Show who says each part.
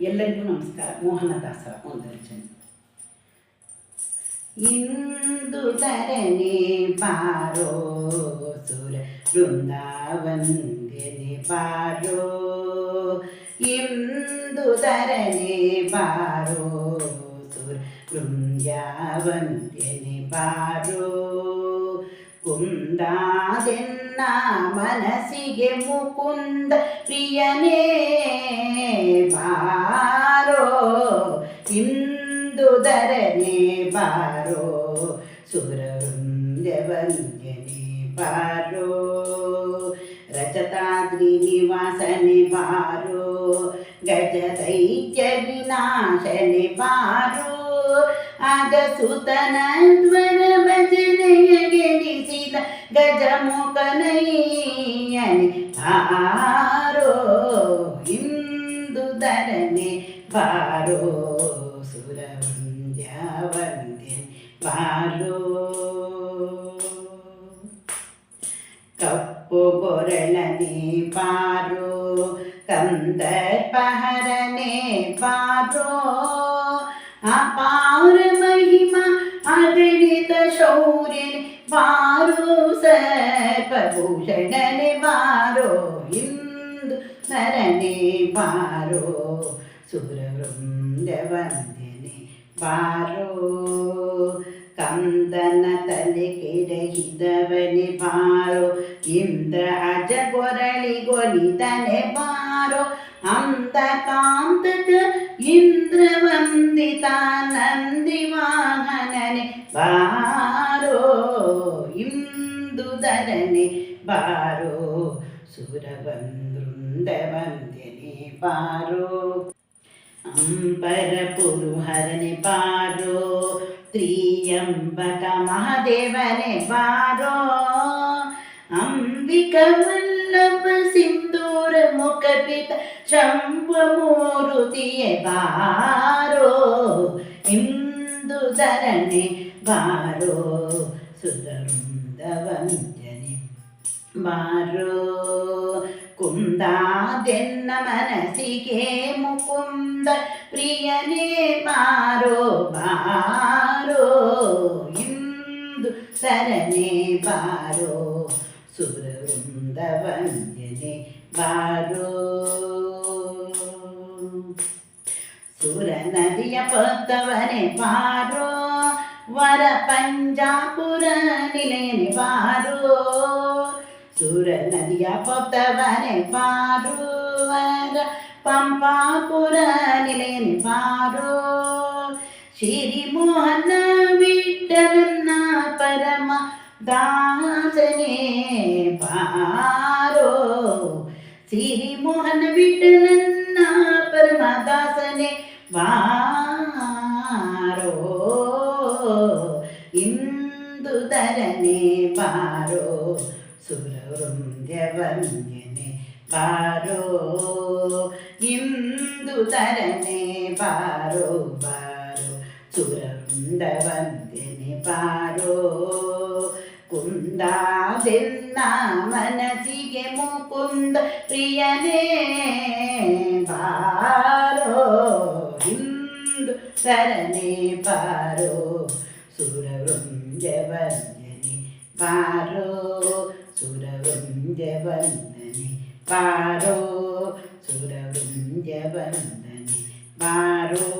Speaker 1: ಎಲ್ಲರಿಗೂ ನಮಸ್ಕಾರ. ಮೋಹನದಾಸರ ಒಂದು ರಚನೆ ಇಂದು ತರನೆ ಪಾರೋ ಸುರ ಬೃಂದಾವಂದ್ಯನೆ ಪಾರೋ. ಇಂದು ತರನೆ ಪಾರೋ ಸುರ ಬೃಂದಾವಂದ್ಯನೆ ಪಾರೋ. ಕುಂದಾದೆನ್ನ ಮನಸ್ಸಿಗೆ ಮುಕುಂದ ಪ್ರಿಯನೇ ಬಾರೋ ಇಂದು ಧರಣೆ ಬಾರೋ ಸುರವೃಂದವಂದ್ಯನೆ ಬಾರೋ ರಜತಾದ್ರಿ ನಿವಾಸನೆ ಬಾರೋ ಗಜ ದೈತ್ಯ ವಿನಾಶನೆ ಬಾರೋ ಆಗ ಸುತನದ್ವರ ಭಜನೆಯ ಗೆಣಿಸಿದ ಗಜಮುಖನಯ್ಯನೆ ಬಾರೋ ಇಂದು ಧರಣೆ ಬಾರೋ ಸುರವಂದ್ಯ ವಂದ್ಯ ಬಾರೋ ಕಪ್ಪು ಗೊರಳನೆ ಪಾರೋ ಕಂದರ್ಪಹರನೆ ಪಾರೋ ಅಪಾರ ಮಹಿಮಾ ಆಡಳಿತ ಶೌರ್ಯನೆ ಬಾರೋ ಸರ್ಪಭೂಷಣನೆ ಬಾರೋ ಇಂದು ನರನೆ ಬಾರೋ ಸುರವೃಂದವಂದ್ಯನೆ ಬಾರೋ ಕಂದನ ತಲೆ ಕೆಡಹಿದವನೆ ಬಾರೋ ಇಂದ್ರ ಅಜ ಗೊರಳಿ ಗೊಲಿತನೆ ಬಾರೋ ಅಂದ ಕಾಂತಕ ಇಂದ್ರ ವಂದಿತ ನಂದಿ ವಾಹನನೆ ಬಾರೋ ಇಂದು ಧರಣೆ ಬಾರೋ ಸುರವಂದೃಂದ ವಂದ್ಯನೆ ಬಾರೋ ಅಂಬರ ಪುರುಹರನೆ ಬಾರೋ ತ್ರಿಯಂಬಕ ಮಹಾದೇವನೆ ಬಾರೋ ಅಂಬಿಕ ವಲ್ಲಭ ಸಿಂಧೂರ ಮುಖಪಿತ ಶಂಭಮೂರುತಿಯೇ ಬಾರೋ ಇಂದು ಧರಣೆ ಬಾರೋ ಸುರವೃಂದ ವಂದ್ಯನೆ ಬಾರೋ ಕುಂದಾದೆನ್ನ ಮನಸ್ಸಿಗೆ ಮುಕುಂದ ಪ್ರಿಯನೇ ಬಾರೋ ಬಾರೋ ಇಂದು ಸರನೆ ಬಾರೋ ಸುರವೃಂದ ವಂದ್ಯನೆ ಬಾರೋ ಸುರ ನದಿಯ ಪತ್ತವನೆ ಬಾರೋ ವರ ಪಂಜಾಪುರ ನಿಲೇನೆ ಬಾರೋ ಸುರ ನದಿಯ ಪತ್ತವನೆ ಬಾರೋ ವರ ಪಂಪಾಪುರ ನಿಲೇನೆ ಬಾರೋ ಶ್ರೀ ಮೋಹನ ವಿಠಲನ್ನ ಪರಮ ದಾಸನೇ ಬಾರೋ ಸಿರಿ ಮೋಹನ ವಿಠಲನ್ನ ಪರಮದಾಸನೆ ಬಾರೋ ಇಂದು ಧರನೆ ಬಾರೋ ಸುರವೃಂದ್ಯ ವಂದ್ಯನೆ ಬಾರೋ ಇಂದು ಧರನೆ ಬಾರೋ ಬಾರೋ ಸುರವೃಂದ ವಂದ್ಯನೆ ಬಾರೋ ಕುಂದಾದೆನ್ನ ಮನಸ್ಸಿಗೆ ಮುಕುಂದ ಪ್ರಿಯನೇ ಬಾರೋ ಇಂದು ಸರನೆ ಬಾರೋ ಸುರವೃಂಜ ವಂದನೆ ಬಾರೋ Sudavindavandane Paro Sudavindavandane Paro